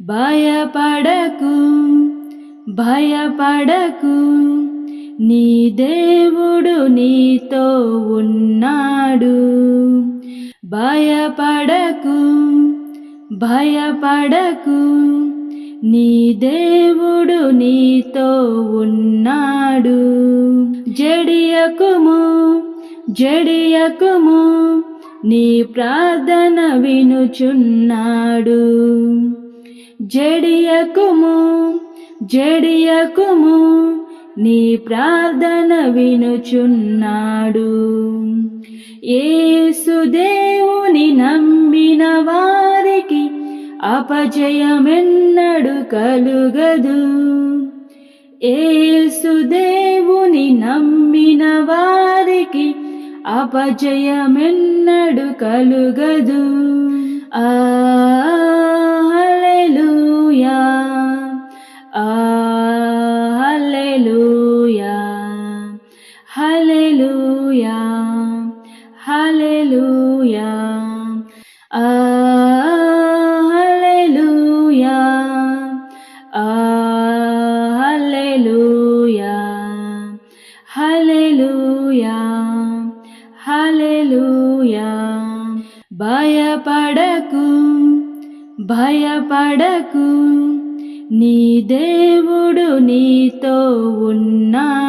భయపడకు భయపడకు. నీ దేవుడు నీతో ఉన్నాడు. భయపడకు భయపడకు. నీ దేవుడు నీతో ఉన్నాడు. జడియకుము జడియకుము నీ ప్రార్థన వినుచున్నాడు. జడియకుము జడియకుము నీ ప్రార్థన వినుచున్నాడు. ఏసుదేవుని నమ్మిన వారికి అపజయమెన్నడు కలుగదు. ఏసుదేవుని నమ్మిన వారికి అపజయమెన్నడు కలుగదు. హల్లెలూయా. హల్లెలూయా. హల్లెలూయా. ఆ హల్లెలూయా. ఆ హల్లెలూయా. హల్లెలూయా. హల్లెలూయా. భయపడకు భయపడకు నీ దేవుడు నీతో ఉన్నా